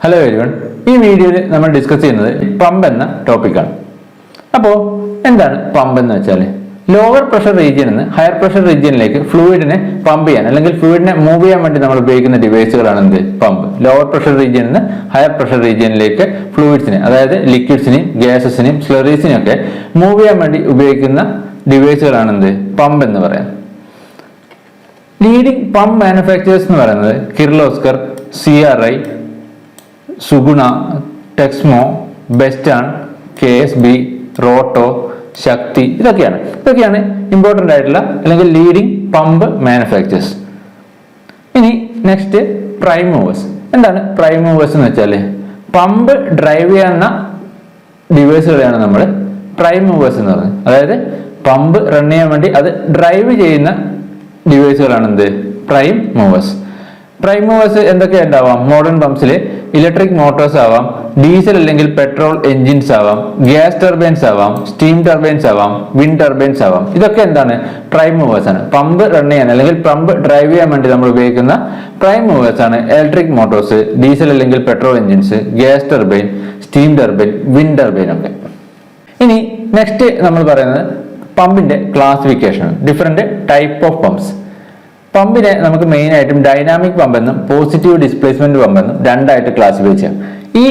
Hello everyone ഈ വീഡിയോയിൽ നമ്മൾ ഡിസ്കസ് ചെയ്യുന്നത് പമ്പ് എന്ന ടോപ്പിക്കാണ് അപ്പോൾ എന്താണ് പമ്പ് എന്ന് വെച്ചാൽ ലോവർ പ്രഷർ റീജിയനിൽ നിന്ന് ഹയർ പ്രഷർ റീജിയനിലേക്ക് ഫ്ലൂയിഡിനെ പമ്പ് ചെയ്യാൻ അല്ലെങ്കിൽ ഫ്ലൂയിഡിനെ മൂവ് ചെയ്യാൻ വേണ്ടി നമ്മൾ ഉപയോഗിക്കുന്ന ഡിവൈസുകളാണ് എന്ത്? പമ്പ് ലോവർ പ്രഷർ റീജിയനിൽ നിന്ന് ഹയർ പ്രഷർ റീജിയനിലേക്ക് ഫ്ലൂയിഡ്സിനെ അതായത് ലിക്വിഡ്സിനെയും ഗ്യാസസിനെയും സ്ലറീസിനെയും ഒക്കെ മൂവ് ചെയ്യാൻ വേണ്ടി ഉപയോഗിക്കുന്ന ഡിവൈസുകളാണ് എന്ത്? പമ്പ് എന്ന് പറയാം. ലീഡിംഗ് പമ്പ് മാനുഫാക്ചറേഴ്സ് എന്ന് പറയുന്നത് Kirloskar C R I Suguna Texmo ബെസ്റ്റാൺ K S B Roto Shakti ഇതൊക്കെയാണ്. ഇതൊക്കെയാണ് ഇമ്പോർട്ടന്റ് ആയിട്ടുള്ള അല്ലെങ്കിൽ ലീഡിംഗ് പമ്പ് മാനുഫാക്ചേഴ്സ് ഇനി നെക്സ്റ്റ് പ്രൈം മൂവേഴ്സ് എന്താണ് പ്രൈം മൂവേഴ്സ് എന്ന് വെച്ചാൽ പമ്പ് ഡ്രൈവ് ചെയ്യുന്ന ഡിവൈസുകളെയാണ് നമ്മൾ പ്രൈം മൂവേഴ്സ് എന്ന് പറയുന്നത് അതായത് പമ്പ് റൺ ചെയ്യാൻ വേണ്ടി അത് ഡ്രൈവ് ചെയ്യുന്ന ഡിവൈസുകളാണ് എന്ത്? പ്രൈം മൂവേഴ്സ് പ്രൈം മൂവേഴ്സ് എന്തൊക്കെ ഉണ്ടാവാം? മോഡേൺ പമ്പ്സിൽ ഇലക്ട്രിക് മോട്ടോഴ്സ് ആവാം ഡീസൽ അല്ലെങ്കിൽ പെട്രോൾ എഞ്ചിൻസ് ആവാം ഗ്യാസ് ടർബൈൻസ് ആവാം സ്റ്റീം ടർബൈൻസ് ആവാം വിൻഡ് ടർബൈൻസ് ആവാം. ഇതൊക്കെ എന്താണ്? പ്രൈം മൂവേഴ്സ് ആണ്. പമ്പ് റൺ ചെയ്യാൻ അല്ലെങ്കിൽ പമ്പ് ഡ്രൈവ് ചെയ്യാൻ വേണ്ടി നമ്മൾ ഉപയോഗിക്കുന്ന പ്രൈം മൂവേഴ്സ് ആണ്. ഇലക്ട്രിക് മോട്ടോഴ്സ് ഡീസൽ അല്ലെങ്കിൽ petrol engines gas turbine steam turbine wind turbine ഒക്കെ. ഇനി നെക്സ്റ്റ് നമ്മൾ പറയുന്നത് പമ്പിന്റെ classification different type of pumps പമ്പിനെ നമുക്ക് മെയിൻ ആയിട്ടും ഡൈനാമിക് പമ്പ് എന്നും പോസിറ്റീവ് ഡിസ്പ്ലേസ്മെന്റ് പമ്പ് എന്നും രണ്ടായിട്ട് ക്ലാസിഫൈ ചെയ്യാം. ഈ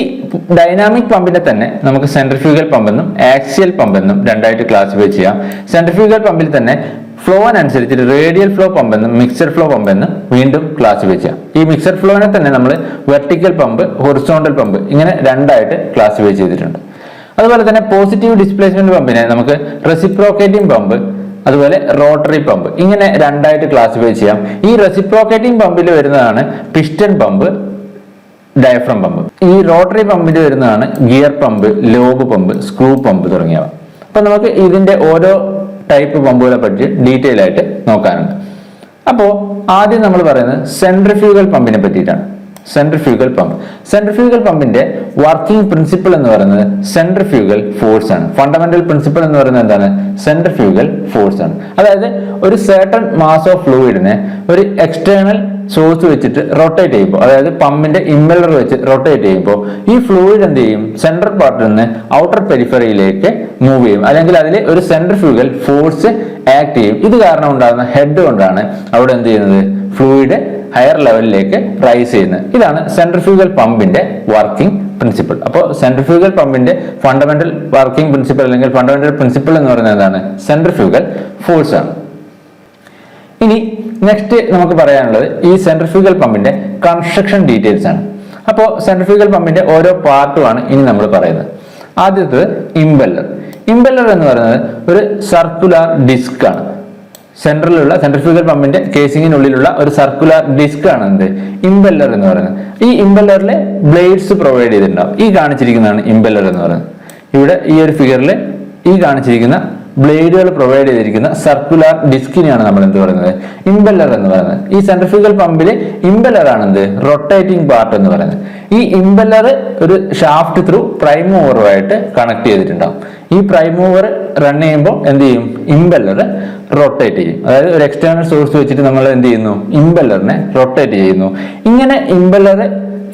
ഡൈനാമിക് പമ്പിനെ തന്നെ നമുക്ക് സെൻട്രിഫ്യൂഗൽ പമ്പ് എന്നും ആക്സിയൽ പമ്പ് എന്നും രണ്ടായിട്ട് ക്ലാസിഫൈ ചെയ്യാം. സെൻട്രിഫ്യൂഗൽ പമ്പിൽ തന്നെ ഫ്ലോ അനുസരിച്ച് റേഡിയൽ ഫ്ലോ പമ്പ് എന്നും മിക്സഡ് ഫ്ലോ പമ്പ് എന്നും വീണ്ടും ക്ലാസിഫൈ ചെയ്യാം. ഈ മിക്സഡ് ഫ്ലോവിനെ തന്നെ നമ്മൾ വെർട്ടിക്കൽ പമ്പ് ഹൊറിസോണ്ടൽ പമ്പ് ഇങ്ങനെ രണ്ടായിട്ട് ക്ലാസിഫൈ ചെയ്തിട്ടുണ്ട്. അതുപോലെ തന്നെ പോസിറ്റീവ് ഡിസ്പ്ലേസ്മെന്റ് പമ്പിനെ നമുക്ക് റെസിപ്രോക്കേറ്റിംഗ് പമ്പ് അതുപോലെ റോട്ടറി പമ്പ് ഇങ്ങനെ രണ്ടായിട്ട് ക്ലാസിഫൈ ചെയ്യാം. ഈ റെസിപ്രോക്കേറ്റിംഗ് പമ്പിൽ വരുന്നതാണ് പിസ്റ്റൺ പമ്പ് ഡയഫ്രം പമ്പ് ഈ റോട്ടറി പമ്പിൽ വരുന്നതാണ് gear pump lobe pump screw pump തുടങ്ങിയവ. അപ്പൊ നമുക്ക് ഇതിന്റെ ഓരോ ടൈപ്പ് പമ്പുകളെ പറ്റി ഡീറ്റെയിൽ ആയിട്ട് നോക്കാനുണ്ട്. അപ്പോൾ ആദ്യം നമ്മൾ പറയുന്നത് സെൻട്രിഫ്യൂഗൽ പമ്പിനെ പറ്റിയിട്ടാണ്. സെൻട്രിഫ്യൂഗൽ പമ്പ് സെൻട്രിഫ്യൂഗൽ പമ്പിന്റെ വർക്കിംഗ് പ്രിൻസിപ്പിൾ എന്ന് പറയുന്നത് സെൻട്രിഫ്യൂഗൽ ഫോഴ്സ് ആണ്. ഫണ്ടമെന്റൽ പ്രിൻസിപ്പിൾ എന്ന് പറയുന്നത് എന്താണ്? സെൻട്രിഫ്യൂഗൽ ഫോഴ്സ് ആണ്. അതായത് ഒരു സർട്ടൺ മാസ് ഓഫ് ഫ്ലൂയിഡിനെ ഒരു എക്സ്റ്റേണൽ സോഴ്സ് വെച്ചിട്ട് റൊട്ടേറ്റ് ചെയ്യുമ്പോൾ അതായത് പമ്പിന്റെ ഇമ്മലർ വെച്ച് റൊട്ടേറ്റ് ചെയ്യുമ്പോൾ ഈ ഫ്ലൂയിഡ് എന്ത് ചെയ്യും? സെൻട്രൽ പാർട്ടിൽ നിന്ന് ഔട്ടർ പെരിഫറിയിലേക്ക് മൂവ് ചെയ്യും. അല്ലെങ്കിൽ അതിൽ ഒരു സെൻട്രിഫ്യൂഗൽ ഫോഴ്സ് ആക്ട് ചെയ്യും. ഇത് കാരണം ഉണ്ടാകുന്ന ഹെഡ് കൊണ്ടാണ് അവിടെ എന്ത് ചെയ്യുന്നത്? ഫ്ലൂയിഡ് ഹയർ ലെവലിലേക്ക് റൈസ് ചെയ്യുന്നത്. ഇതാണ് സെൻട്രിഫ്യൂഗൽ പമ്പിന്റെ വർക്കിംഗ് പ്രിൻസിപ്പിൾ അപ്പോൾ സെൻട്രിഫ്യൂഗൽ പമ്പിന്റെ ഫണ്ടമെന്റൽ വർക്കിംഗ് പ്രിൻസിപ്പിൾ അല്ലെങ്കിൽ ഫണ്ടമെന്റൽ പ്രിൻസിപ്പിൾ എന്ന് പറയുന്നത് എന്താണ്? സെൻട്രിഫ്യൂഗൽ ഫോഴ്സ് ആണ്. ഇനി നെക്സ്റ്റ് നമുക്ക് പറയാനുള്ളത് ഈ സെൻട്രിഫ്യൂഗൽ പമ്പിന്റെ കൺസ്ട്രക്ഷൻ ഡീറ്റെയിൽസ് ആണ്. അപ്പോൾ സെൻട്രിഫ്യൂഗൽ പമ്പിന്റെ ഓരോ പാർട്ടുമാണ് ഇനി നമ്മൾ പറയുന്നത്. ആദ്യത്തത് ഇമ്പല്ലർ ഇമ്പല്ലർ എന്ന് പറയുന്നത് ഒരു സർക്കുലർ ഡിസ്ക് ആണ്. സെൻട്രലിലുള്ള സെൻട്രിഫ്യൂഗൽ പമ്പിന്റെ കേസിങ്ങിനുള്ളിലുള്ള ഒരു സർക്കുലർ ഡിസ്ക് ആണ് എന്ത് ഇമ്പല്ലർ എന്ന് പറയുന്നത്. ഈ ഇമ്പല്ലറിലെ ബ്ലേഡ്സ് പ്രൊവൈഡ് ചെയ്തിട്ടുണ്ടാവും ഈ കാണിച്ചിരിക്കുന്നതാണ് ഇമ്പല്ലർ എന്ന് പറയുന്നത്. ഇവിടെ ഈ ഒരു ഫിഗറിൽ ഈ കാണിച്ചിരിക്കുന്ന ബ്ലേഡുകൾ പ്രൊവൈഡ് ചെയ്തിരിക്കുന്ന സർക്കുലർ ഡിസ്കിനെയാണ് നമ്മൾ എന്ത് പറയുന്നത്? ഇമ്പല്ലർ എന്ന് പറയുന്നത്. ഈ സെൻട്രിഫ്യൂഗൽ പമ്പിൽ ഇമ്പല്ലർ ആണ് എന്ത് റൊട്ടേറ്റിംഗ് പാർട്ട് എന്ന് പറയുന്നത്. ഈ ഇമ്പല്ലർ ഒരു ഷാഫ്റ്റ് ത്രൂ പ്രൈം മൂവറുമായിട്ട് കണക്ട് ചെയ്തിട്ടുണ്ടാവും. ഈ പ്രൈം മൂവർ റൺ ചെയ്യുമ്പോൾ എന്ത് ചെയ്യും? ഇമ്പല്ലർ റൊട്ടേറ്റ് ചെയ്യും. അതായത് ഒരു എക്സ്റ്റേണൽ സോഴ്സ് വെച്ചിട്ട് നമ്മൾ എന്ത് ചെയ്യുന്നു? ഇമ്പല്ലറിനെ റൊട്ടേറ്റ് ചെയ്യുന്നു. ഇങ്ങനെ ഇമ്പല്ലർ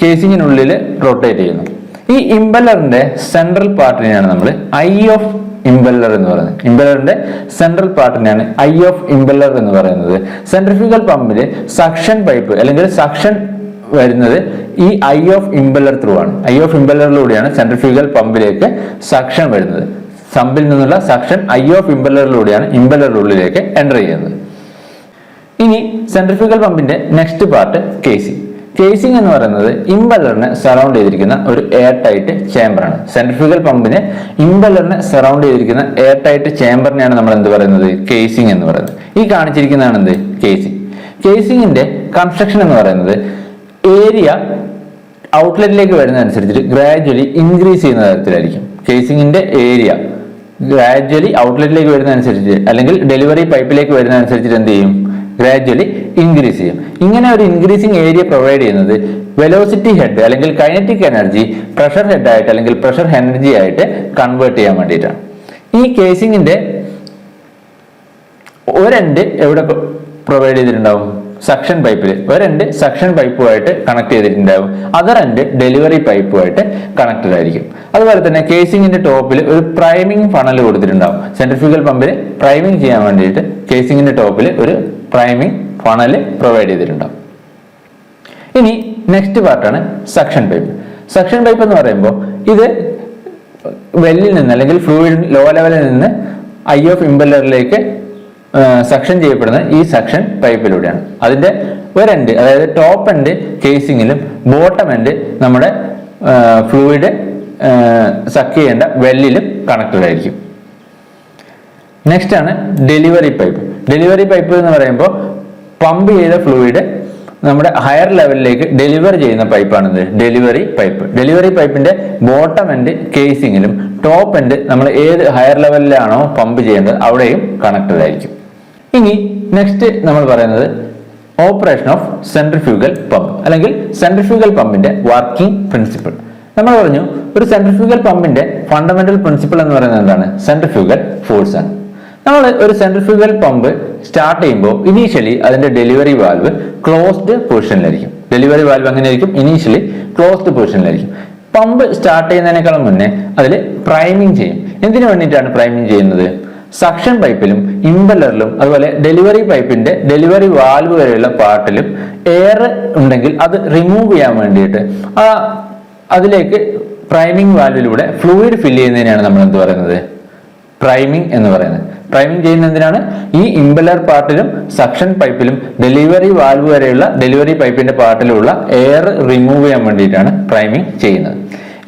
കേസിങ്ങിനുള്ളിൽ റൊട്ടേറ്റ് ചെയ്യുന്നു. ഈ ഇമ്പല്ലറിന്റെ സെൻട്രൽ പാർട്ടിനെയാണ് നമ്മൾ ഐ ഓഫ് ഇമ്പല്ലർ എന്ന് പറയുന്നത്. ഇമ്പല്ലറിന്റെ സെൻട്രൽ പാർട്ടിനെയാണ് ഐ ഓഫ് ഇമ്പല്ലർ എന്ന് പറയുന്നത്. സെൻട്രിഫ്യൂഗൽ പമ്പിൽ സക്ഷൻ പൈപ്പ് അല്ലെങ്കിൽ സക്ഷൻ വരുന്നത് ഈ ഐ ഓഫ് ഇമ്പല്ലർ ത്രൂ ആണ്. ഐ ഓഫ് ഇമ്പല്ലറിലൂടെയാണ് സെൻട്രിഫ്യൂഗൽ പമ്പിലേക്ക് സക്ഷൻ വരുന്നത്. സമ്പിൽ നിന്നുള്ള സക്ഷൻ ഐ ഓഫ് ഇമ്പലറിലൂടെയാണ് ഇമ്പലറിനുള്ളിലേക്ക് എന്റർ ചെയ്യുന്നത്. ഇനി സെൻട്രിഫ്യൂഗൽ പമ്പിന്റെ നെക്സ്റ്റ് പാർട്ട് കേസിംഗ് കേസിംഗ് എന്ന് പറയുന്നത് ഇമ്പലറിനെ സറൗണ്ട് ചെയ്തിരിക്കുന്ന ഒരു എയർ ടൈറ്റ് ചേംബറാണ് സെൻട്രിഫ്യൂഗൽ പമ്പിനെ ഇമ്പലറിനെ സറൗണ്ട് ചെയ്തിരിക്കുന്ന എയർ ടൈറ്റ് ചേംബറിനെയാണ് നമ്മൾ എന്ത് പറയുന്നത്? കേസിംഗ് എന്ന് പറയുന്നത്. ഈ കാണിച്ചിരിക്കുന്നതാണ് എന്ത്? കേസിംഗ് കേസിംഗിന്റെ കൺസ്ട്രക്ഷൻ എന്ന് പറയുന്നത് ഏരിയ ഔട്ട്ലെറ്റിലേക്ക് വരുന്നതനുസരിച്ചിട്ട് ഗ്രാജുവലി ഇൻക്രീസ് ചെയ്യുന്ന തരത്തിലായിരിക്കും. കേസിംഗിന്റെ ഏരിയ ഗ്രാജുവലി ഔട്ട്ലെറ്റിലേക്ക് വരുന്ന അനുസരിച്ച് അല്ലെങ്കിൽ ഡെലിവറി പൈപ്പിലേക്ക് വരുന്ന വരുന്നതനുസരിച്ചിട്ട് എന്ത് ചെയ്യും? ഗ്രാജ്വലി ഇൻക്രീസ് ചെയ്യും. ഇങ്ങനെ ഒരു ഇൻക്രീസിങ് ഏരിയ പ്രൊവൈഡ് ചെയ്യുന്നത് വെലോസിറ്റി ഹെഡ് അല്ലെങ്കിൽ കൈനറ്റിക് എനർജി പ്രഷർ ഹെഡ് ആയിട്ട് അല്ലെങ്കിൽ പ്രഷർ എനർജി ആയിട്ട് കൺവേർട്ട് ചെയ്യാൻ വേണ്ടിയിട്ടാണ്. ഈ കേസിങ്ങിന്റെ ഒരെൻഡ് എവിടെ പ്രൊവൈഡ് ചെയ്തിട്ടുണ്ടാവും? സക്ഷൻ പൈപ്പിൽ ഒരെണ്ട് സക്ഷൻ പൈപ്പുമായിട്ട് കണക്ട് ചെയ്തിട്ടുണ്ടാവും. അതർ എൻഡ് ഡെലിവറി പൈപ്പുമായിട്ട് കണക്റ്റഡ് ആയിരിക്കും. അതുപോലെ തന്നെ കേസിംഗിന്റെ ടോപ്പിൽ ഒരു പ്രൈമിംഗ് ഫണൽ കൊടുത്തിട്ടുണ്ടാവും. സെൻട്രിഫ്യൂഗൽ പമ്പിൽ പ്രൈമിംഗ് ചെയ്യാൻ വേണ്ടിയിട്ട് കേസിംഗിന്റെ ടോപ്പിൽ ഒരു പ്രൈമിംഗ് ഫണൽ പ്രൊവൈഡ് ചെയ്തിട്ടുണ്ടാവും. ഇനി നെക്സ്റ്റ് പാർട്ടാണ് സക്ഷൻ പൈപ്പ് സക്ഷൻ പൈപ്പ് എന്ന് പറയുമ്പോൾ ഇത് വെല്ലിൽ നിന്ന് അല്ലെങ്കിൽ ഫ്ലൂയിഡ് ലോ ലെവലിൽ നിന്ന് ഐ ഓഫ് ഇമ്പല്ലറിലേക്ക് സക്ഷൻ ചെയ്യപ്പെടുന്നത് ഈ സക്ഷൻ പൈപ്പിലൂടെയാണ് അതിന്റെ എൻഡ് അതായത് ടോപ്പ് എൻഡ് കേസിങ്ങിലും ബോട്ടം എൻഡ് നമ്മുടെ ഫ്ലൂയിഡ് സക്ക് ചെയ്യേണ്ട വെല്ലിലും കണക്റ്റഡ് ആയിരിക്കും. നെക്സ്റ്റ് ആണ് ഡെലിവറി പൈപ്പ് ഡെലിവറി പൈപ്പ് എന്ന് പറയുമ്പോൾ പമ്പ് ചെയ്ത ഫ്ലൂയിഡ് നമ്മുടെ ഹയർ ലെവലിലേക്ക് ഡെലിവർ ചെയ്യുന്ന പൈപ്പാണിത് ഡെലിവറി പൈപ്പ് ഡെലിവറി പൈപ്പിന്റെ ബോട്ടം എൻഡ് കേസിങ്ങിലും ടോപ്പ് എൻഡ് നമ്മൾ ഏത് ഹയർ ലെവലിലാണോ പമ്പ് ചെയ്യേണ്ടത് അവിടെയും കണക്റ്റഡ് ആയിരിക്കും. ഇനി നെക്സ്റ്റ് നമ്മൾ പറയുന്നത് ഓപ്പറേഷൻ ഓഫ് സെൻട്രിഫ്യൂഗൽ പമ്പ് അല്ലെങ്കിൽ സെൻട്രിഫ്യൂഗൽ പമ്പിന്റെ വർക്കിംഗ് പ്രിൻസിപ്പിൾ നമ്മൾ പറഞ്ഞു ഒരു സെൻട്രിഫ്യൂഗൽ പമ്പിന്റെ ഫണ്ടമെന്റൽ പ്രിൻസിപ്പിൾ എന്ന് പറയുന്നത് എന്താണ്? സെൻട്രിഫ്യൂഗൽ ഫോഴ്സ് ആണ്. നമ്മൾ ഒരു സെൻട്രിഫ്യൂഗൽ പമ്പ് സ്റ്റാർട്ട് ചെയ്യുമ്പോൾ ഇനീഷ്യലി അതിന്റെ ഡെലിവറി വാൽവ് ക്ലോസ്ഡ് പൊസിഷനിലായിരിക്കും ഡെലിവറി വാൽവ് എങ്ങനെയായിരിക്കും ഇനീഷ്യലി ക്ലോസ്ഡ് പൊസിഷനിലായിരിക്കും പമ്പ് സ്റ്റാർട്ട് ചെയ്യുന്നതിനേക്കാളും മുന്നേ അതിൽ പ്രൈമിങ് ചെയ്യും. എന്തിനു വേണ്ടിയിട്ടാണ് പ്രൈമിങ് ചെയ്യുന്നത്? സക്ഷൻ പൈപ്പിലും ഇമ്പലറിലും അതുപോലെ ഡെലിവറി പൈപ്പിന്റെ ഡെലിവറി വാൽവ് വരെയുള്ള പാർട്ടിലും എയർ ഉണ്ടെങ്കിൽ അത് റിമൂവ് ചെയ്യാൻ വേണ്ടിയിട്ട് ആ അതിലേക്ക് പ്രൈമിംഗ് വാൽവിലൂടെ ഫ്ലൂയിഡ് ഫില്ല് ചെയ്യുന്നതിനാണ് നമ്മൾ എന്ത് പറയുന്നത്? പ്രൈമിംഗ് എന്ന് പറയുന്നത്. പ്രൈമിംഗ് ചെയ്യുന്ന എന്തിനാണ്? ഈ ഇമ്പലർ പാർട്ടിലും സക്ഷൻ പൈപ്പിലും ഡെലിവറി വാൽവ് വരെയുള്ള ഡെലിവറി പൈപ്പിന്റെ പാർട്ടിലുള്ള എയർ റിമൂവ് ചെയ്യാൻ വേണ്ടിയിട്ടാണ് പ്രൈമിംഗ് ചെയ്യുന്നത്.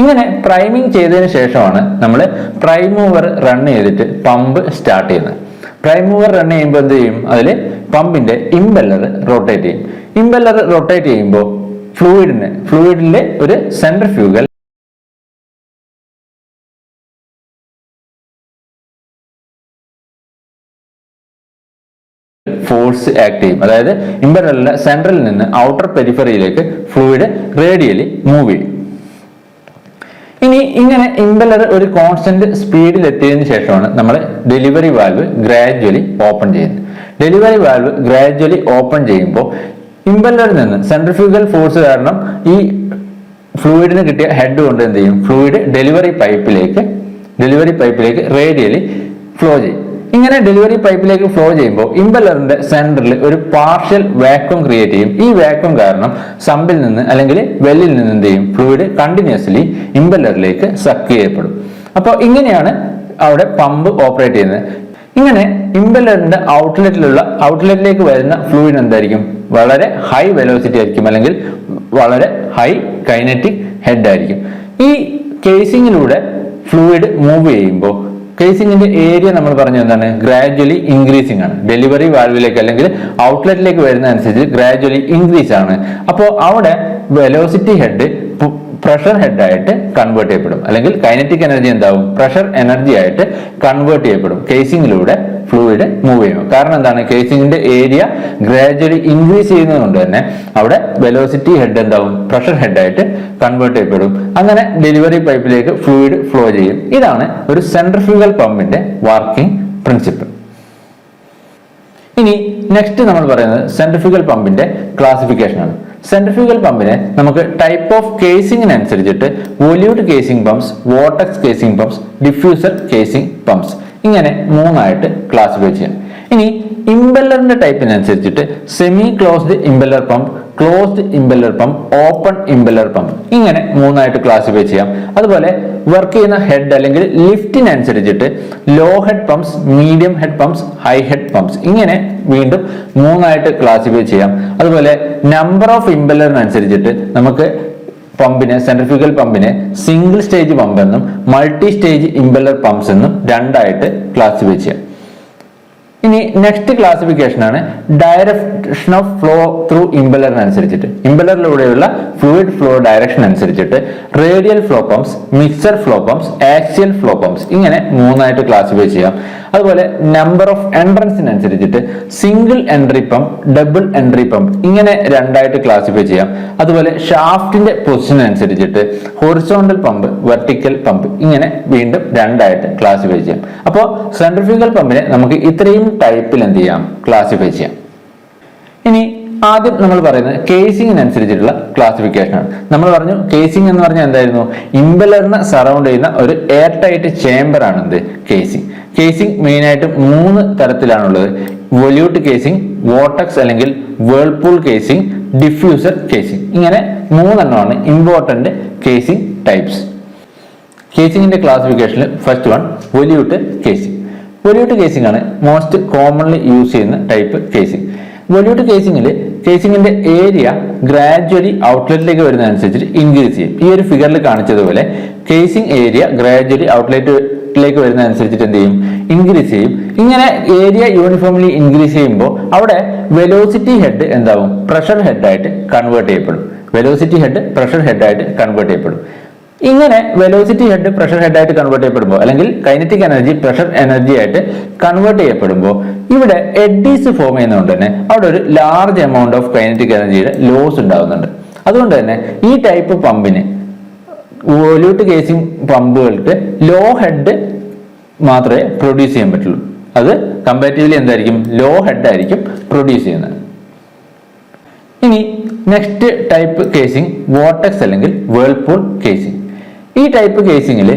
ഇങ്ങനെ പ്രൈമിങ് ചെയ്തതിന് ശേഷമാണ് നമ്മൾ പ്രൈം മൂവർ റൺ ചെയ്തിട്ട് പമ്പ് സ്റ്റാർട്ട് ചെയ്യുന്നത്. പ്രൈം മൂവർ റൺ ചെയ്യുമ്പോൾ എന്ത് ചെയ്യും? അതിൽ പമ്പിന്റെ ഇമ്പല്ലർ റൊട്ടേറ്റ് ചെയ്യും. ഇമ്പല്ലർ റൊട്ടേറ്റ് ചെയ്യുമ്പോൾ ഫ്ലൂയിഡിന് ഫ്ലൂയിഡിന്റെ ഒരു സെൻട്രൽ ഫ്യൂഗൽ ഫോഴ്സ് ആക്ട് ചെയ്യും. അതായത് ഇമ്പലറിന്റെ സെൻട്രലിൽ നിന്ന് ഔട്ടർ പെരിഫറിയിലേക്ക് ഫ്ലൂയിഡ് റേഡിയലി മൂവ് ചെയ്യും. ഇനി ഇങ്ങനെ ഇമ്പലർ ഒരു കോൺസ്റ്റന്റ് സ്പീഡിൽ എത്തിയതിനു ശേഷമാണ് നമ്മൾ ഡെലിവറി വാൽവ് ഗ്രാജുവലി ഓപ്പൺ ചെയ്യുന്നത്. ഡെലിവറി വാൽവ് ഗ്രാജുവലി ഓപ്പൺ ചെയ്യുമ്പോൾ ഇമ്പല്ലറിൽ നിന്ന് സെൻട്രിഫ്യൂഗൽ ഫോഴ്സ് കാരണം ഈ ഫ്ലൂയിഡിന് കിട്ടിയ ഹെഡ് കൊണ്ട് എന്ത് ചെയ്യും? ഫ്ലൂയിഡ് ഡെലിവറി പൈപ്പിലേക്ക് ഡെലിവറി പൈപ്പിലേക്ക് റേഡിയലി ഫ്ലോ ചെയ്യും. ഇങ്ങനെ ഡെലിവറി പൈപ്പിലേക്ക് ഫ്ലോ ചെയ്യുമ്പോൾ ഇമ്പല്ലറിന്റെ സെന്ററിൽ ഒരു പാർഷ്യൽ വാക്വം ക്രിയേറ്റ് ചെയ്യും. ഈ വാക്വം കാരണം സമ്പിൽ നിന്ന് അല്ലെങ്കിൽ വെല്ലിൽ നിന്ന് എന്ത് ചെയ്യും? ഫ്ലൂയിഡ് കണ്ടിന്യൂസ്ലി ഇമ്പല്ലറിലേക്ക് സക്ക് ചെയ്യപ്പെടും. അപ്പോൾ ഇങ്ങനെയാണ് അവിടെ പമ്പ് ഓപ്പറേറ്റ് ചെയ്യുന്നത്. ഇങ്ങനെ ഇമ്പല്ലറിന്റെ ഔട്ട്ലെറ്റിലുള്ള ഔട്ട്ലെറ്റിലേക്ക് വരുന്ന ഫ്ലൂയിഡ് എന്തായിരിക്കും? വളരെ ഹൈ വെലോസിറ്റി ആയിരിക്കും അല്ലെങ്കിൽ വളരെ ഹൈ കൈനറ്റിക് ഹെഡ് ആയിരിക്കും. ഈ കേസിങ്ങിലൂടെ ഫ്ലൂയിഡ് മൂവ് ചെയ്യുമ്പോൾ കേസിങ്ങിന്റെ ഏരിയ നമ്മൾ പറഞ്ഞ എന്താണ്? ഗ്രാജ്വലി ഇൻക്രീസിംഗ് ആണ്. ഡെലിവറി വാൽവിലേക്ക് അല്ലെങ്കിൽ ഔട്ട്ലെറ്റിലേക്ക് വരുന്ന അനുസരിച്ച് ഗ്രാജ്വലി ഇൻക്രീസ് ആണ്. അപ്പോൾ അവിടെ വെലോസിറ്റി ഹെഡ് പ്രഷർ ഹെഡ് ആയിട്ട് കൺവേർട്ട് ചെയ്യപ്പെടും. അല്ലെങ്കിൽ കൈനറ്റിക് എനർജി എന്താവും? പ്രഷർ എനർജി ആയിട്ട് കൺവേർട്ട് ചെയ്യപ്പെടും. കേസിങ്ങിലൂടെ ഫ്ലൂയിഡ് മൂവ് ചെയ്യും കാരണം എന്താണ്? കേസിങ്ങിന്റെ ഏരിയ ഗ്രാജുവലി ഇൻക്രീസ് ചെയ്യുന്നതുകൊണ്ട് തന്നെ അവിടെ വെലോസിറ്റി ഹെഡ് എന്താവും? പ്രഷർ ഹെഡ് ആയിട്ട് കൺവേർട്ട് ചെയ്യപ്പെടും. അങ്ങനെ ഡെലിവറി പൈപ്പിലേക്ക് ഫ്ലൂയിഡ് ഫ്ലോ ചെയ്യും. ഇതാണ് ഒരു സെൻട്രിഫ്യൂഗൽ പമ്പിന്റെ വർക്കിംഗ് പ്രിൻസിപ്പിൾ ഇനി നെക്സ്റ്റ് നമ്മൾ പറയുന്നത് സെൻട്രിഫ്യൂഗൽ പമ്പിന്റെ ക്ലാസിഫിക്കേഷൻ ആണ്. സെൻട്രിഫ്യൂഗൽ പമ്പിനെ നമുക്ക് type of കേസിംഗിനനുസരിച്ചിട്ട് volute casing pumps vortex casing pumps diffuser casing pumps ഇങ്ങനെ മൂന്നായിട്ട് ക്ലാസിഫൈ ചെയ്യാം. ഇനി ഇമ്പല്ലറിന്റെ ടൈപ്പിനനുസരിച്ചിട്ട് semi closed impeller pump closed impeller pump open impeller pump ഇങ്ങനെ മൂന്നായിട്ട് ക്ലാസിഫൈ ചെയ്യാം. അതുപോലെ വർക്ക് ചെയ്യുന്ന ഹെഡ് അല്ലെങ്കിൽ ലിഫ്റ്റിനനുസരിച്ചിട്ട് low head pumps medium head pumps high head pumps ഇങ്ങനെ വീണ്ടും മൂന്നായിട്ട് ക്ലാസിഫൈ ചെയ്യാം. അതുപോലെ നമ്പർ ഓഫ് ഇമ്പല്ലറിനനുസരിച്ചിട്ട് നമുക്ക് പമ്പിനെ സെൻട്രിഫ്യൂഗൽ പമ്പിനെ സിംഗിൾ സ്റ്റേജ് പമ്പ് എന്നും മൾട്ടി സ്റ്റേജ് ഇമ്പല്ലർ പമ്പ്സ് എന്നും രണ്ടായിട്ട് ക്ലാസിഫൈ ചെയ്യാം. ഇനി നെക്സ്റ്റ് ക്ലാസിഫിക്കേഷൻ ആണ് ഡയറക്ഷൻ ഓഫ് ഫ്ലോ ത്രൂ ഇമ്പലറിനനുസരിച്ചിട്ട് ഇമ്പലറിലൂടെയുള്ള ഫ്ലൂയിഡ് ഫ്ലോ ഡയറക്ഷൻ അനുസരിച്ചിട്ട് radial flow pumps mixer flow pumps axial flow pumps ഇങ്ങനെ മൂന്നായിട്ട് ക്ലാസിഫൈ ചെയ്യാം. അതുപോലെ number of എൻട്രൻസിനനുസരിച്ചിട്ട് single entry pump double entry pump ഇങ്ങനെ രണ്ടായിട്ട് ക്ലാസിഫൈ ചെയ്യാം. അതുപോലെ ഷാഫ്റ്റിന്റെ പൊസിഷൻ അനുസരിച്ചിട്ട് ഹൊറിസോണ്ടൽ പമ്പ് വെർട്ടിക്കൽ പമ്പ് ഇങ്ങനെ വീണ്ടും രണ്ടായിട്ട് ക്ലാസിഫൈ ചെയ്യാം. അപ്പോൾ സെൻട്രിഫ്യൂഗൽ പമ്പിനെ നമുക്ക് ഇത്രയും ടൈപ്പിൽ എന്ത് ചെയ്യാം? ക്ലാസിഫൈ ചെയ്യാം. ഇനി ആദ്യം നമ്മൾ പറയുന്നത് കേസിങ്ങിനനുസരിച്ചിട്ടുള്ള ക്ലാസിഫിക്കേഷൻ ആണ്. നമ്മൾ പറഞ്ഞു കേസിംഗ് എന്ന് പറഞ്ഞാൽ എന്തായിരുന്നു? ഇമ്പലറിനെ സറൗണ്ട് ചെയ്യുന്ന ഒരു എയർ ടൈറ്റ് ചേംബർ ആണ് എന്ത്? കേസിംഗ് കേസിംഗ് മെയിൻ ആയിട്ട് മൂന്ന് തരത്തിലാണുള്ളത്. വൊല്യൂട്ട് കേസിംഗ് വോട്ടക്സ് അല്ലെങ്കിൽ വേൾപൂൾ കേസിംഗ് ഡിഫ്യൂസർ കേസിംഗ് ഇങ്ങനെ മൂന്നെണ്ണമാണ് ഇമ്പോർട്ടന്റ് കേസിംഗ് ടൈപ്സ് കേസിങ്ങിന്റെ ക്ലാസിഫിക്കേഷനിൽ first one volute casing volute casing ആണ് മോസ്റ്റ് കോമൺലി യൂസ് ചെയ്യുന്ന ടൈപ്പ് കേസിംഗ് വൊല്യൂട്ട് കേസിംഗിൽ കേസിംഗിന്റെ ഏരിയ ഗ്രാജ്വലി ഔട്ട്ലെറ്റിലേക്ക് വരുന്നതനുസരിച്ച് ഇൻക്രീസ് ചെയ്യും. ഈ ഒരു ഫിഗറിൽ കാണിച്ചതുപോലെ കേസിംഗ് ഏരിയ ഗ്രാജ്വലി ഔട്ട്ലെറ്റിലേക്ക് വരുന്നതനുസരിച്ചിട്ട് എന്ത് ചെയ്യും? ഇൻക്രീസ് ചെയ്യും. ഇങ്ങനെ ഏരിയ യൂണിഫോംലി ഇൻക്രീസ് ചെയ്യുമ്പോൾ അവിടെ വെലോസിറ്റി ഹെഡ് എന്താവും? പ്രഷർ ഹെഡായിട്ട് കൺവേർട്ട് ചെയ്യപ്പെടും. വെലോസിറ്റി ഹെഡ് പ്രഷർ ഹെഡായിട്ട് കൺവേർട്ട് ചെയ്യപ്പെടും. ഇങ്ങനെ വെലോസിറ്റി ഹെഡ് പ്രഷർ ഹെഡ് ആയിട്ട് കൺവേർട്ട് ചെയ്യപ്പെടുമ്പോൾ അല്ലെങ്കിൽ കൈനറ്റിക് എനർജി പ്രഷർ എനർജി ആയിട്ട് കൺവേർട്ട് ചെയ്യപ്പെടുമ്പോൾ ഇവിടെ എഡ്ഡീസ് ഫോം ചെയ്യുന്നതുകൊണ്ട് തന്നെ അവിടെ ഒരു ലാർജ് എമൗണ്ട് ഓഫ് കൈനറ്റിക് എനർജിയുടെ ലോസ് ഉണ്ടാകുന്നുണ്ട് അതുകൊണ്ട് തന്നെ ഈ ടൈപ്പ് പമ്പിന് വോല്യൂട്ട് കേസിംഗ് പമ്പുകൾക്ക് ലോ ഹെഡ് മാത്രമേ പ്രൊഡ്യൂസ് ചെയ്യാൻ പറ്റുള്ളൂ. അത് കമ്പാരിറ്റീവ്ലി എന്തായിരിക്കും? ലോ ഹെഡ് ആയിരിക്കും പ്രൊഡ്യൂസ് ചെയ്യുന്നത്. ഇനി നെക്സ്റ്റ് ടൈപ്പ് കേസിംഗ് വോട്ടക്സ് അല്ലെങ്കിൽ വേൾപൂൾ കേസിംഗ് ഈ ടൈപ്പ് കേസിംഗിൽ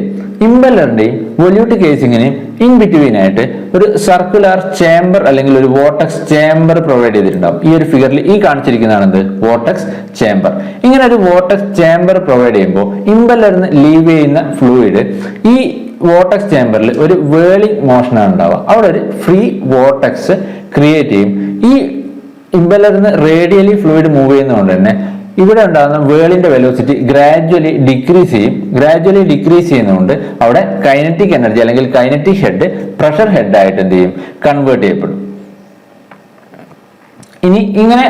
ഇമ്പല്ലറിന്റെയും വൊല്യൂട്ട് കേസിങ്ങിനെയും ഇൻ ബിറ്റ്വീൻ ആയിട്ട് ഒരു സർക്കുലർ ചേംബർ അല്ലെങ്കിൽ ഒരു വോട്ടക്സ് ചേംബർ പ്രൊവൈഡ് ചെയ്തിട്ടുണ്ടാവും. ഈ ഒരു ഫിഗറിൽ ഈ കാണിച്ചിരിക്കുന്നതാണ് എന്ത്? വോട്ടക്സ് ചേംബർ ഇങ്ങനെ ഒരു വോട്ടക്സ് ചേംബർ പ്രൊവൈഡ് ചെയ്യുമ്പോൾ ഇമ്പല്ലറിന് ലീവ് ചെയ്യുന്ന ഫ്ലൂയിഡ് ഈ വോട്ടക്സ് ചേംബറിൽ ഒരു വേളിംഗ് മോഷനാണ് ഉണ്ടാവുക. അവിടെ ഒരു ഫ്രീ വോട്ടക്സ് ക്രിയേറ്റ് ചെയ്യും. ഈ ഇമ്പലറിന്ന് റേഡിയലി ഫ്ലൂയിഡ് മൂവ് ചെയ്യുന്നതുകൊണ്ട് തന്നെ ഇവിടെ ഉണ്ടാകുന്ന വേളിന്റെ വെലോസിറ്റി ഗ്രാജുവലി ഡിക്രീസ് ചെയ്യും. ഗ്രാജുവലി ഡിക്രീസ് ചെയ്യുന്നതുകൊണ്ട് അവിടെ കൈനറ്റിക് എനർജി അല്ലെങ്കിൽ കൈനറ്റിക് ഹെഡ് പ്രഷർ ഹെഡ് ആയിട്ട് എന്ത് ചെയ്യും? കൺവേർട്ട് ചെയ്യപ്പെടും. ഇനി ഇങ്ങനെ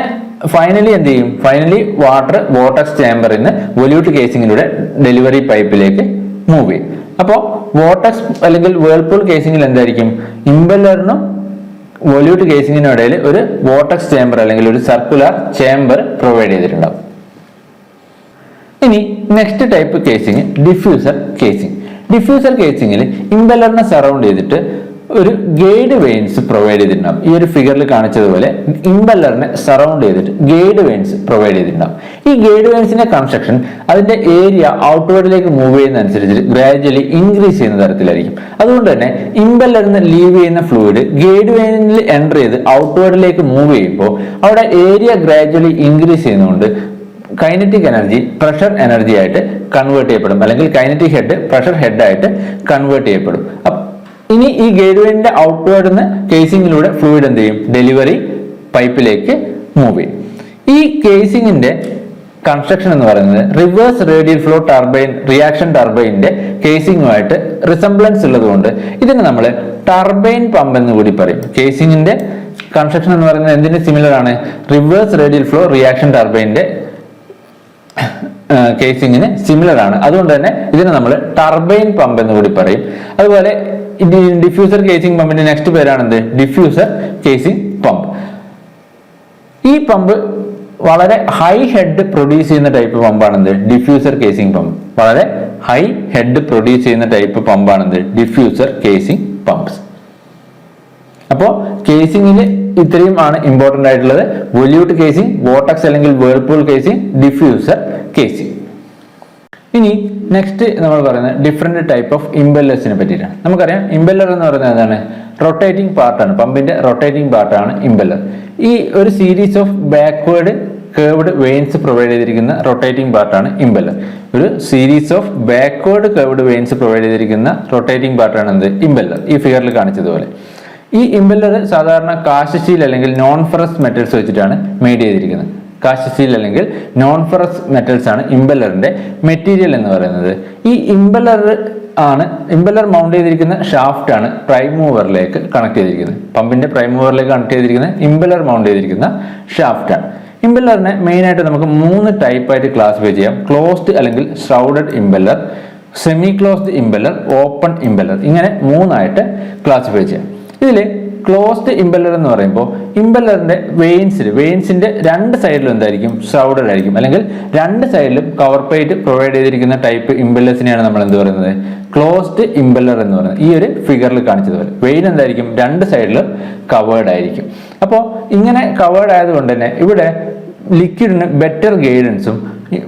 ഫൈനലി എന്ത് ചെയ്യും? ഫൈനലി വാട്ടർ വോട്ടക്സ് ചേംബറിൽ നിന്ന് വൊല്യൂട്ട് കേസിങ്ങിലൂടെ ഡെലിവറി പൈപ്പിലേക്ക് മൂവ് ചെയ്യും. അപ്പോൾ വോട്ടക്സ് അല്ലെങ്കിൽ വേൾപൂൾ കേസിങ്ങിൽ എന്തായിരിക്കും? ഇമ്പല്ലറിനും വൊല്യൂട്ട് കേസിങ്ങിനും ഇടയിൽ ഒരു വോട്ടക്സ് ചേംബർ അല്ലെങ്കിൽ ഒരു സർക്കുലർ ചേംബർ പ്രൊവൈഡ് ചെയ്തിട്ടുണ്ടാവും. ഇനി next type casing diffuser casing diffuser കേസിങ്ങിൽ ഇമ്പല്ലറിനെ സറൗണ്ട് ചെയ്തിട്ട് ഒരു ഗൈഡ് വെയിൻസ് പ്രൊവൈഡ് ചെയ്തിട്ടുണ്ടാവും. ഈ ഒരു ഫിഗറിൽ കാണിച്ചതുപോലെ ഇമ്പല്ലറിനെ സറൗണ്ട് ചെയ്തിട്ട് ഗൈഡ് വെയിൻസ് പ്രൊവൈഡ് ചെയ്തിട്ടുണ്ടാവും. ഈ ഗൈഡ് വെയിൻസിന്റെ കൺസ്ട്രക്ഷൻ അതിന്റെ ഏരിയ ഔട്ട്വേർഡിലേക്ക് മൂവ് ചെയ്യുന്ന അനുസരിച്ച് ഗ്രാജുവലി ഇൻക്രീസ് ചെയ്യുന്ന തരത്തിലായിരിക്കും. അതുകൊണ്ട് തന്നെ ഇമ്പല്ലറിന് ലീവ് ചെയ്യുന്ന ഫ്ലൂയിഡ് ഗൈഡ് വെയിനിൽ എന്റർ ചെയ്ത് ഔട്ട്വേർഡിലേക്ക് മൂവ് ചെയ്യുമ്പോൾ അവിടെ ഏരിയ ഗ്രാജുവലി ഇൻക്രീസ് ചെയ്യുന്നതുകൊണ്ട് കൈനറ്റിക് എനർജി പ്രഷർ എനർജി ആയിട്ട് കൺവേർട്ട് ചെയ്യപ്പെടും. അല്ലെങ്കിൽ കൈനറ്റിക് ഹെഡ് പ്രഷർ ഹെഡ് ആയിട്ട് കൺവേർട്ട് ചെയ്യപ്പെടും. ഇനി ഈ ഗേഡ്വേന്റെ ഔട്ട്വേർഡ് നിന്ന് കേസിംഗിലൂടെ ഫ്ലൂയിഡ് എന്ത് ചെയ്യും? ഡെലിവറി പൈപ്പിലേക്ക് മൂവ് ചെയ്യും. ഈ കേസിംഗിന്റെ കൺസ്ട്രക്ഷൻ എന്ന് പറയുന്നത് reverse radial flow turbine reaction ടർബൈനിന്റെ കേസിംഗുമായിട്ട് റിസംബ്ലൻസ് ഉള്ളതുകൊണ്ട് ഇതിന് നമ്മൾ ടർബൈൻ പമ്പ് എന്ന് കൂടി പറയും. കേസിംഗിന്റെ കൺസ്ട്രക്ഷൻ എന്ന് പറയുന്നത് എന്തിന് സിമിലർ ആണ്? റിവേഴ്സ് റേഡിയൽ ഫ്ലോ റിയാക്ഷൻ ടർബൈനിന്റെ കേസിങ്ങിന് സിമിലർ ആണ്. അതുകൊണ്ട് തന്നെ ഇതിനെ നമ്മൾ ടർബൈൻ പമ്പ് എന്ന് കൂടി പറയും. അതുപോലെ ഡിഫ്യൂസർ കേസിംഗ് പമ്പിന്റെ നെക്സ്റ്റ് പേരാണ് എന്ത് ഡിഫ്യൂസർ കേസിംഗ് പമ്പ് ഈ പമ്പ് വളരെ ഹൈ ഹെഡ് പ്രൊഡ്യൂസ് ചെയ്യുന്ന ടൈപ്പ് പമ്പാണെന്ത് ഡിഫ്യൂസർ കേസിംഗ് പമ്പ് വളരെ ഹൈ ഹെഡ് പ്രൊഡ്യൂസ് ചെയ്യുന്ന ടൈപ്പ് പമ്പാണെന്ത് ഡിഫ്യൂസർ കേസിംഗ് പമ്പ്സ് അപ്പോൾ കേസിംഗിൽ ഇത്രയും ആണ് ഇമ്പോർട്ടന്റ് ആയിട്ടുള്ളത്. വൊല്യൂട്ട് കേസിംഗ് വോട്ടക്സ് അല്ലെങ്കിൽ വേൾപൂൾ കേസിംഗ് ഡിഫ്യൂസർ കേസിംഗ് ഇനി നെക്സ്റ്റ് നമ്മൾ പറയുന്നത് ഡിഫറെന്റ് ടൈപ്പ് ഓഫ് ഇമ്പല്ലേഴ്സിനെ പറ്റിയിട്ടാണ്. നമുക്കറിയാം ഇമ്പല്ലർ എന്ന് പറയുന്നത് എന്താണ്? റൊട്ടേറ്റിംഗ് പാർട്ടാണ് പമ്പിന്റെ റൊട്ടേറ്റിംഗ് പാർട്ടാണ് ഇമ്പല്ലർ ഈ ഒരു series of backward curved vanes provide ചെയ്തിരിക്കുന്ന റൊട്ടേറ്റിംഗ് പാർട്ടാണ് ഇമ്പല്ലർ ഒരു series of backward curved vanes provide ചെയ്തിരിക്കുന്ന റൊട്ടേറ്റിംഗ് പാർട്ടാണ് എന്ത്? ഇമ്പല്ലർ ഈ ഫിഗറിൽ കാണിച്ചതുപോലെ. ഈ ഇമ്പല്ലർ സാധാരണ കാശ് സ്റ്റീൽ അല്ലെങ്കിൽ നോൺ ഫെറസ് മെറ്റൽസ് വെച്ചിട്ടാണ് മെയ്ഡ് ചെയ്തിരിക്കുന്നത്. കാശ് സ്റ്റീൽ അല്ലെങ്കിൽ നോൺ ഫെറസ് മെറ്റൽസ് ആണ് ഇമ്പല്ലറിന്റെ മെറ്റീരിയൽ എന്ന് പറയുന്നത്. ഈ ഇമ്പല്ലർ ആണ് ഇമ്പല്ലർ മൗണ്ട് ചെയ്തിരിക്കുന്ന ഷാഫ്റ്റ് ആണ് പ്രൈം മൂവറിലേക്ക് കണക്ട് ചെയ്തിരിക്കുന്നത്. പമ്പിന്റെ പ്രൈം മൂവറിലേക്ക് കണക്ട് ചെയ്തിരിക്കുന്ന ഇമ്പല്ലർ മൗണ്ട് ചെയ്തിരിക്കുന്ന ഷാഫ്റ്റ് ആണ്. ഇമ്പല്ലറിനെ മെയിൻ ആയിട്ട് നമുക്ക് മൂന്ന് ടൈപ്പ് ആയിട്ട് ക്ലാസിഫൈ ചെയ്യാം. ക്ലോസ്ഡ് അല്ലെങ്കിൽ shrouded impeller semi closed impeller open impeller. ഇങ്ങനെ മൂന്നായിട്ട് ക്ലാസിഫൈ ചെയ്യാം. ഇതിൽ ക്ലോസ്ഡ് ഇമ്പല്ലർ എന്ന് പറയുമ്പോൾ ഇമ്പല്ലറിന്റെ വെയിൻസിൽ വെയിൻസിന്റെ രണ്ട് സൈഡിലും എന്തായിരിക്കും? ഷൗഡഡ് ആയിരിക്കും. അല്ലെങ്കിൽ രണ്ട് സൈഡിലും കവർ പ്ലേറ്റ് പ്രൊവൈഡ് ചെയ്തിരിക്കുന്ന ടൈപ്പ് ഇമ്പല്ലേഴ്സിനെയാണ് നമ്മൾ എന്ത് പറയുന്നത്? ക്ലോസ്ഡ് ഇമ്പല്ലർ എന്ന് പറയുന്നത്. ഈ ഒരു ഫിഗറിൽ കാണിച്ചതുപോലെ. വെയിൻ എന്തായിരിക്കും? രണ്ട് സൈഡിലും കവേർഡ് ആയിരിക്കും. അപ്പോൾ ഇങ്ങനെ കവേർഡ് ആയതുകൊണ്ട് തന്നെ ഇവിടെ ലിക്വിഡിന് ബെറ്റർ ഗൈഡൻസും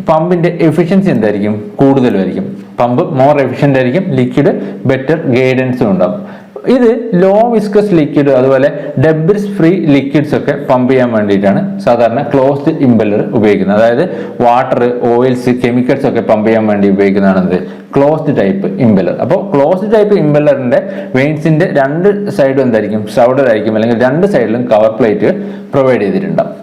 പമ്പിന്റെ എഫിഷ്യൻസി എന്തായിരിക്കും? കൂടുതലുമായിരിക്കും പമ്പ് മോർ എഫിഷ്യന്റ് ആയിരിക്കും. ലിക്വിഡ് ബെറ്റർ ഗൈഡൻസും ഉണ്ടാവും. ഇത് ലോ വിസ്കസ് ലിക്വിഡ് അതുപോലെ ഡെബ്രിസ് ഫ്രീ ലിക്വിഡ്സ് ഒക്കെ പമ്പ് ചെയ്യാൻ വേണ്ടിയിട്ടാണ് സാധാരണ ക്ലോസ്ഡ് ഇമ്പല്ലർ ഉപയോഗിക്കുന്നത്. അതായത് വാട്ടർ ഓയിൽസ് കെമിക്കൽസ് ഒക്കെ പമ്പ് ചെയ്യാൻ വേണ്ടി ഉപയോഗിക്കുന്നതാണ് എന്ത് ക്ലോസ്ഡ് ടൈപ്പ് ഇമ്പല്ലർ അപ്പോൾ ക്ലോസ്ഡ് ടൈപ്പ് ഇമ്പല്ലറിന്റെ വെയിൻസിന്റെ രണ്ട് സൈഡും എന്തായിരിക്കും? ഷൗഡർ ആയിരിക്കും. അല്ലെങ്കിൽ രണ്ട് സൈഡിലും കവർ പ്ലേറ്റ് പ്രൊവൈഡ് ചെയ്തിട്ടുണ്ടാവും.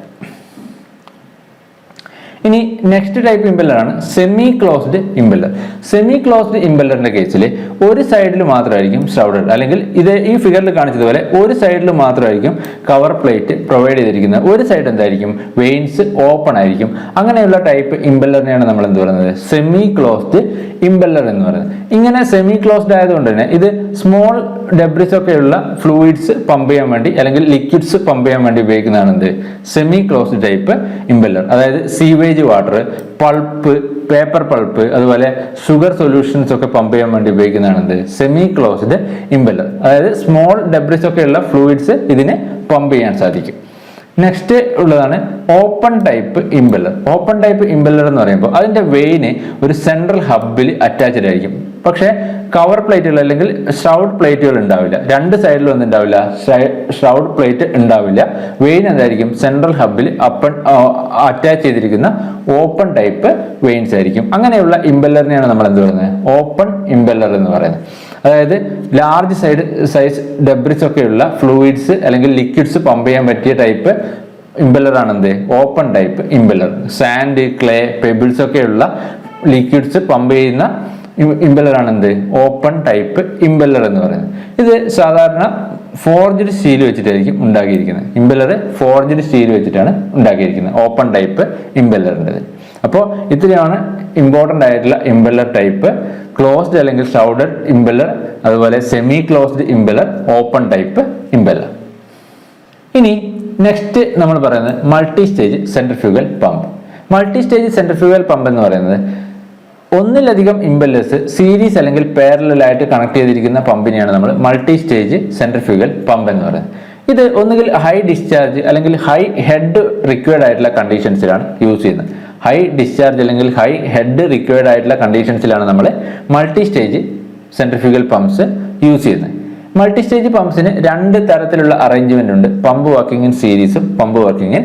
ഇനി next type ഇമ്പല്ലറാണ് semi closed impeller semi closed ഇമ്പല്ലറിന്റെ കേസിൽ ഒരു സൈഡിൽ മാത്രമായിരിക്കും ഷൗഡഡ് അല്ലെങ്കിൽ ഇത് ഈ ഫിഗറിൽ കാണിച്ചതുപോലെ ഒരു സൈഡിൽ മാത്രമായിരിക്കും കവർ പ്ലേറ്റ് പ്രൊവൈഡ് ചെയ്തിരിക്കുന്നത്. ഒരു സൈഡ് എന്തായിരിക്കും? വെയിൻസ് ഓപ്പൺ ആയിരിക്കും. അങ്ങനെയുള്ള ടൈപ്പ് ഇമ്പല്ലറിനെയാണ് നമ്മൾ എന്ത് പറയുന്നത്? സെമി ക്ലോസ്ഡ് ഇമ്പല്ലർ എന്ന് പറയുന്നത്. ഇങ്ങനെ സെമി ക്ലോസ്ഡ് ആയതുകൊണ്ട് തന്നെ ഇത് സ്മോൾ ഡെബ്രിസ് ഒക്കെയുള്ള ഫ്ലൂയിഡ്സ് പമ്പ് ചെയ്യാൻ വേണ്ടി അല്ലെങ്കിൽ ലിക്വിഡ്സ് പമ്പ് ചെയ്യാൻ വേണ്ടി ഉപയോഗിക്കുന്നതാണ് എന്ത്? സെമി ക്ലോസ്ഡ് ടൈപ്പ് ഇമ്പല്ലർ അതായത് sewage water pulp paper pulp അതുപോലെ ഷുഗർ സൊല്യൂഷൻസ് ഒക്കെ പമ്പ് ചെയ്യാൻ വേണ്ടി ഉപയോഗിക്കുന്നതാണ് എന്ത്? സെമി ക്ലോസ്ഡ് ഇമ്പല്ലർ അതായത് സ്മോൾ ഡെബ്രിസ് ഒക്കെയുള്ള ഫ്ലൂയിഡ്സ് ഇതിനെ പമ്പ് ചെയ്യാൻ സാധിക്കും. നെക്സ്റ്റ് ഉള്ളതാണ് open type impeller open type impeller എന്ന് പറയുമ്പോൾ അതിന്റെ വെയിന് ഒരു സെൻട്രൽ ഹബിൽ അറ്റാച്ച്ഡ് ആയിരിക്കും. പക്ഷേ കവർ പ്ലേറ്റുകൾ അല്ലെങ്കിൽ ഷൗഡ് പ്ലേറ്റുകൾ ഉണ്ടാവില്ല. രണ്ട് സൈഡിലും ഒന്നും ഉണ്ടാവില്ല. ഷൗഡ് പ്ലേറ്റ് ഉണ്ടാവില്ല. വെയിൻ എന്തായിരിക്കും? സെൻട്രൽ ഹബിൽ അപ്പൺ അറ്റാച്ച് ചെയ്തിരിക്കുന്ന ഓപ്പൺ ടൈപ്പ് വെയിൻസ് ആയിരിക്കും. അങ്ങനെയുള്ള ഇമ്പല്ലറിനെയാണ് നമ്മൾ എന്ത് പറയുന്നത്? ഓപ്പൺ ഇമ്പല്ലർ എന്ന് പറയുന്നത്. അതായത് ലാർജ് സൈഡ് സൈസ് ഡെബ്രിസ് ഒക്കെയുള്ള ഫ്ലൂയിഡ്സ് അല്ലെങ്കിൽ ലിക്വിഡ്സ് പമ്പ് ചെയ്യാൻ പറ്റിയ ടൈപ്പ് ഇമ്പെല്ലർ ആണ് എന്ത്? Open type impeller sand clay pebbles ഒക്കെയുള്ള ലിക്വിഡ്സ് പമ്പ് ചെയ്യുന്ന ഇമ്പെല്ലർ ആണ് എന്ത്? ഓപ്പൺ ടൈപ്പ് ഇമ്പെല്ലർ എന്ന് പറയുന്നത്. ഇത് സാധാരണ ഫോർജഡ് സ്റ്റീൽ വെച്ചിട്ടായിരിക്കും ഉണ്ടാക്കിയിരിക്കുന്നത്. ഇമ്പെല്ലർ ഫോർജഡ് സ്റ്റീൽ വെച്ചിട്ടാണ് ഉണ്ടാക്കിയിരിക്കുന്നത്. ഓപ്പൺ ടൈപ്പ് ഇമ്പല്ലറിന്റെത് അപ്പോൾ ഇത്രയാണ് ഇമ്പോർട്ടന്റ് ആയിട്ടുള്ള ഇമ്പല്ലർ ടൈപ്പ് ക്ലോസ്ഡ് അല്ലെങ്കിൽ ഷൗഡഡ് ഇമ്പല്ലർ അതുപോലെ semi closed impeller open type impeller ഇനി നെക്സ്റ്റ് നമ്മൾ പറയുന്നത് multi stage centrifugal pump multi stage centrifugal pump എന്ന് പറയുന്നത് ഒന്നിലധികം ഇമ്പല്ലേഴ്സ് സീരീസ് അല്ലെങ്കിൽ പാരലായിട്ട് കണക്ട് ചെയ്തിരിക്കുന്ന പമ്പിനെയാണ് നമ്മൾ മൾട്ടി സ്റ്റേജ് സെൻട്രിഫ്യൂഗൽ പമ്പ് എന്ന് പറയുന്നത്. ഇത് ഒന്നുകിൽ ഹൈ ഡിസ്ചാർജ് അല്ലെങ്കിൽ ഹൈ ഹെഡ് റിക്വയർഡ് ആയിട്ടുള്ള കണ്ടീഷൻസിലാണ് യൂസ് ചെയ്യുന്നത്. ഹൈ ഡിസ്ചാർജ് അല്ലെങ്കിൽ ഹൈ ഹെഡ് റിക്വയർഡ് ആയിട്ടുള്ള കണ്ടീഷൻസിലാണ് നമ്മൾ multi stage centrifugal pumps use ചെയ്യുന്നത്. മൾട്ടി സ്റ്റേജ് പമ്പ്സിന് രണ്ട് തരത്തിലുള്ള അറേഞ്ച്മെന്റ് ഉണ്ട്. പമ്പ് വർക്കിംഗ് ഇൻ സീരീസും പമ്പ് വർക്കിംഗ് ഇൻ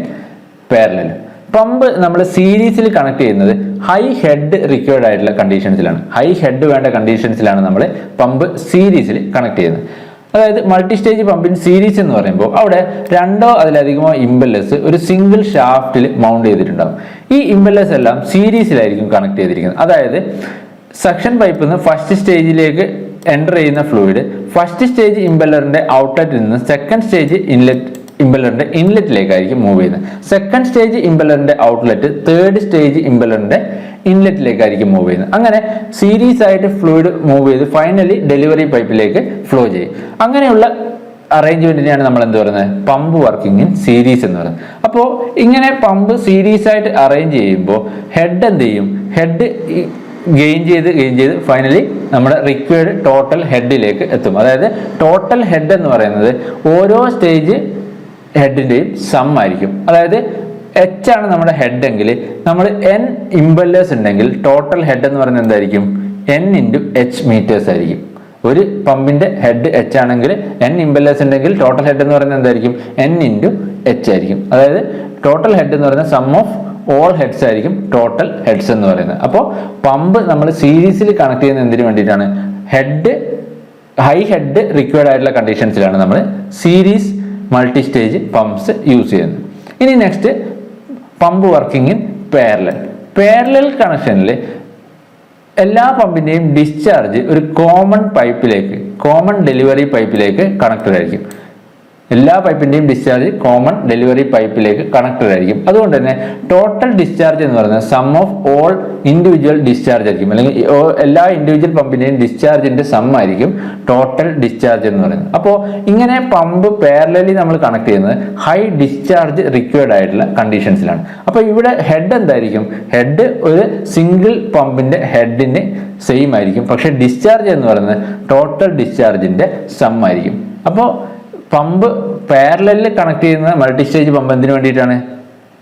പേരലും പമ്പ് നമ്മൾ സീരീസിൽ കണക്ട് ചെയ്യുന്നത് ഹൈ ഹെഡ് റിക്വയർഡ് ആയിട്ടുള്ള കണ്ടീഷൻസിലാണ് ഹൈ ഹെഡ് വേണ്ട കണ്ടീഷൻസിലാണ് നമ്മൾ പമ്പ് സീരീസിൽ കണക്ട് ചെയ്യുന്നത്. അതായത് മൾട്ടി സ്റ്റേജ് പമ്പിൻ സീരീസ് എന്ന് പറയുമ്പോൾ അവിടെ രണ്ടോ അതിലധികമോ ഇമ്പല്ലസ് ഒരു സിംഗിൾ ഷാഫ്റ്റിൽ മൗണ്ട് ചെയ്തിട്ടുണ്ടാകും ഈ ഇമ്പല്ലസ് എല്ലാം സീരീസിലായിരിക്കും കണക്ട് ചെയ്തിരിക്കുന്നത്. അതായത് സക്ഷൻ പൈപ്പിൽ നിന്ന് ഫസ്റ്റ് സ്റ്റേജിലേക്ക് എന്റർ ചെയ്യുന്ന ഫ്ലൂയിഡ് ഫസ്റ്റ് സ്റ്റേജ് ഇമ്പല്ലറിന്റെ ഔട്ട്ലെറ്റിൽ നിന്ന് സെക്കൻഡ് സ്റ്റേജ് ഇൻലെറ്റ് ഇമ്പല്ലറിന്റെ ഇൻലെറ്റിലേക്കായിരിക്കും മൂവ് ചെയ്യുന്നത്. സെക്കൻഡ് സ്റ്റേജ് ഇമ്പലറിന്റെ ഔട്ട്ലെറ്റ് തേർഡ് സ്റ്റേജ് ഇമ്പലറിന്റെ ഇൻലെറ്റിലേക്കായിരിക്കും മൂവ് ചെയ്യുന്നത്. അങ്ങനെ സീരീസ് ആയിട്ട് ഫ്ലൂയിഡ് മൂവ് ചെയ്ത് ഫൈനലി ഡെലിവറി പൈപ്പിലേക്ക് ഫ്ലോ ചെയ്യും. അങ്ങനെയുള്ള അറേഞ്ച്മെന്റിനെയാണ് നമ്മൾ എന്ത് പറയുന്നത്? പമ്പ് വർക്കിംഗ് ഇൻ സീരീസ് എന്ന് പറയുന്നത്. അപ്പോൾ ഇങ്ങനെ പമ്പ് സീരീസ് ആയിട്ട് അറേഞ്ച് ചെയ്യുമ്പോൾ ഹെഡ് എന്ത് ചെയ്യും? ഹെഡ് ഗെയിൻ ചെയ്ത് ഗെയിൻ ചെയ്ത് ഫൈനലി നമ്മുടെ റിക്വയർഡ് ടോട്ടൽ ഹെഡിലേക്ക് എത്തും. അതായത് ടോട്ടൽ ഹെഡ് എന്ന് പറയുന്നത് ഓരോ സ്റ്റേജ് ഹെഡിന്റെയും സം ആയിരിക്കും. അതായത് എച്ച് ആണ് നമ്മുടെ ഹെഡ് എങ്കിൽ നമ്മൾ എൻ ഇമ്പല്ലേഴ്സ് ഉണ്ടെങ്കിൽ ടോട്ടൽ ഹെഡ് എന്ന് പറയുന്നത് എന്തായിരിക്കും? എൻ ഇന്റു എച്ച് മീറ്റേഴ്സ് ആയിരിക്കും. ഒരു പമ്പിന്റെ ഹെഡ് എച്ച് ആണെങ്കിൽ എൻ ഇമ്പല്ലേഴ്സ് ഉണ്ടെങ്കിൽ ടോട്ടൽ ഹെഡ് എന്ന് പറയുന്നത് എന്തായിരിക്കും? എൻ ഇന്റു എച്ച് ആയിരിക്കും. അതായത് ടോട്ടൽ ഹെഡ് എന്ന് പറയുന്നത് സം ഓഫ് ഓൾ ഹെഡ്സ് ആയിരിക്കും ടോട്ടൽ ഹെഡ്സ് എന്ന് പറയുന്നത്. അപ്പോൾ പമ്പ് നമ്മൾ സീരീസിൽ കണക്ട് ചെയ്യുന്ന എന്തിനു വേണ്ടിയിട്ടാണ്? ഹെഡ് ഹൈ ഹെഡ് റിക്വയർഡ് ആയിട്ടുള്ള കണ്ടീഷൻസിലാണ് നമ്മൾ series multi stage pumps use ചെയ്യുന്നു. ഇനി next pump working in parallel parallel കണക്ഷനിൽ എല്ലാ പമ്പിന്റെയും ഡിസ്ചാർജ് ഒരു കോമൺ പൈപ്പിലേക്ക് കോമൺ ഡെലിവറി പൈപ്പിലേക്ക് കണക്റ്റഡ് ആയിരിക്കും. എല്ലാ പൈപ്പിന്റെയും ഡിസ്ചാർജ് കോമൺ ഡെലിവറി പൈപ്പിലേക്ക് കണക്റ്റഡ് ആയിരിക്കും. അതുകൊണ്ട് തന്നെ ടോട്ടൽ ഡിസ്ചാർജ് എന്ന് പറയുന്നത് sum of all individual discharge ആയിരിക്കും. അല്ലെങ്കിൽ എല്ലാ ഇൻഡിവിജ്വൽ പമ്പിന്റെയും ഡിസ്ചാർജിന്റെ സം ആയിരിക്കും ടോട്ടൽ ഡിസ്ചാർജ് എന്ന് പറയുന്നത്. അപ്പോൾ ഇങ്ങനെ പമ്പ് പാരലലി നമ്മൾ കണക്ട് ചെയ്യുന്നത് ഹൈ ഡിസ്ചാർജ് റിക്വയർഡ് ആയിട്ടുള്ള കണ്ടീഷൻസിലാണ് അപ്പോൾ ഇവിടെ ഹെഡ് എന്തായിരിക്കും? ഹെഡ് ഒരു സിംഗിൾ പമ്പിന്റെ ഹെഡിന് സെയിം ആയിരിക്കും. പക്ഷേ ഡിസ്ചാർജ് എന്ന് പറയുന്നത് ടോട്ടൽ ഡിസ്ചാർജിന്റെ സം ആയിരിക്കും. അപ്പോൾ പമ്പ് പാരലലിൽ കണക്ട് ചെയ്യുന്ന മൾട്ടി സ്റ്റേജ് പമ്പ് എന്തിനു വേണ്ടിയിട്ടാണ്?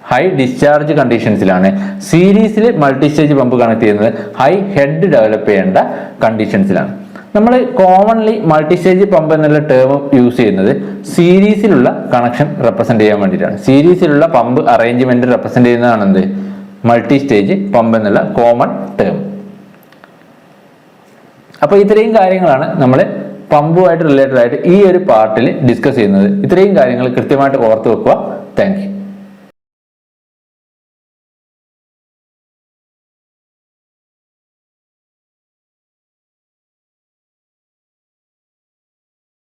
ഹൈ ഡിസ്ചാർജ് കണ്ടീഷൻസിലാണ് സീരീസിൽ മൾട്ടി സ്റ്റേജ് പമ്പ് കണക്ട് ചെയ്യുന്നത് ഹൈ ഹെഡ് ഡെവലപ്പ് ചെയ്യേണ്ട കണ്ടീഷൻസിലാണ് നമ്മൾ കോമൺലി മൾട്ടി സ്റ്റേജ് പമ്പ് എന്നുള്ള ടേം യൂസ് ചെയ്യുന്നത് സീരീസിലുള്ള കണക്ഷൻ റെപ്രസെന്റ് ചെയ്യാൻ വേണ്ടിയിട്ടാണ്. സീരീസിലുള്ള പമ്പ് അറേഞ്ച്മെന്റ് റെപ്രസെന്റ് ചെയ്യുന്നതാണ് എന്ത് മൾട്ടി സ്റ്റേജ് പമ്പ് എന്നുള്ള കോമൺ ടേം അപ്പോൾ ഇത്രയും കാര്യങ്ങളാണ് നമ്മൾ പമ്പുമായിട്ട് റിലേറ്റഡ് ആയിട്ട് ഈ ഒരു പാർട്ടിൽ ഡിസ്കസ് ചെയ്യുന്നത്. ഇത്രയും കാര്യങ്ങൾ കൃത്യമായിട്ട് ഓർത്ത് വെക്കുക. താങ്ക്